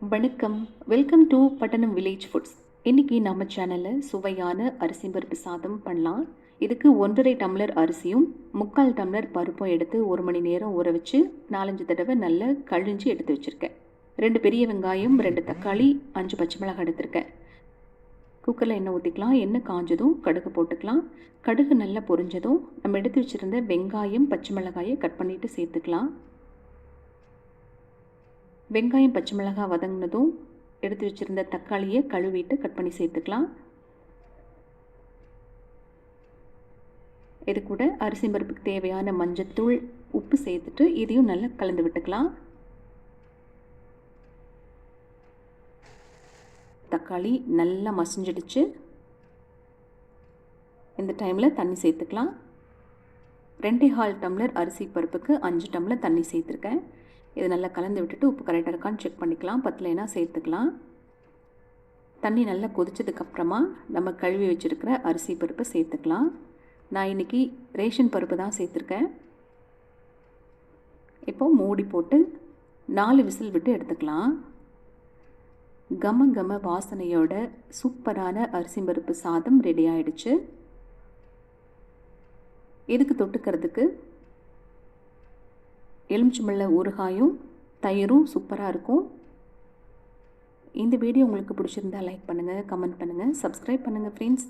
வணக்கம். Welcome to Pattanam village foods இன்றைக்கி நம்ம சேனலில் சுவையான அரிசி பருப்பு சாதம் பண்ணலாம். இதுக்கு ஒன்றரை டம்ளர் அரிசியும் முக்கால் டம்ளர் பருப்பும் எடுத்து ஒரு மணி நேரம் ஊற வச்சு நாலஞ்சு தடவை நல்லா கழிஞ்சு எடுத்து வச்சுருக்கேன். ரெண்டு பெரிய வெங்காயம் ரெண்டு தக்காளி அஞ்சு பச்சை மிளகாய் எடுத்திருக்கேன். குக்கரில் எண்ணெய் ஊற்றிக்கலாம் எண்ணெய் காஞ்சதும் கடுகு போட்டுக்கலாம். கடுகு நல்லா பொரிஞ்சதும் நம்ம எடுத்து வச்சுருந்த வெங்காயம் பச்சை மிளகாயை கட் பண்ணிவிட்டு சேர்த்துக்கலாம். வெங்காயம் பச்சை மிளகாய் வதங்கினதும் எடுத்து வச்சுருந்த தக்காளியை கழுவிட்டு கட் பண்ணி சேர்த்துக்கலாம். இது கூட அரிசி பருப்புக்கு தேவையான மஞ்சத்தூள் உப்பு சேர்த்துட்டு இதையும் நல்லா கலந்து விட்டுக்கலாம். தக்காளி நல்லா மசிஞ்சிடுச்சு. இந்த டைமில் தண்ணி சேர்த்துக்கலாம். ரெண்டே ஹால் டம்ளர் அரிசி பருப்புக்கு அஞ்சு டம்ளர் தண்ணி சேர்த்துருக்கேன். இது நல்லா கலந்து விட்டுட்டு உப்பு கரெக்டாக இருக்கான்னு செக் பண்ணிக்கலாம். பத்தலைனா சேர்த்துக்கலாம். தண்ணி நல்லா கொதிச்சதுக்கப்புறமா நம்ம கழுவி வச்சுருக்கிற அரிசி பருப்பை சேர்த்துக்கலாம். நான் இன்றைக்கி ரேஷன் பருப்பு தான் சேர்த்துருக்கேன். இப்போ மூடி போட்டு நாலு விசில் விட்டு எடுத்துக்கலாம். கம கம வாசனையோட சூப்பரான அரிசி பருப்பு சாதம் ரெடி ஆயிடுச்சு. இதுக்கு தொட்டுக்கிறதுக்கு எலுமிச்சம்பழ ஊறுகாயும் தயிரும் சூப்பராக இருக்கும். இந்த வீடியோ உங்களுக்கு பிடிச்சிருந்தா லைக் பண்ணுங்கள் கமெண்ட் பண்ணுங்கள் சப்ஸ்கிரைப் பண்ணுங்கள் ஃப்ரெண்ட்ஸ்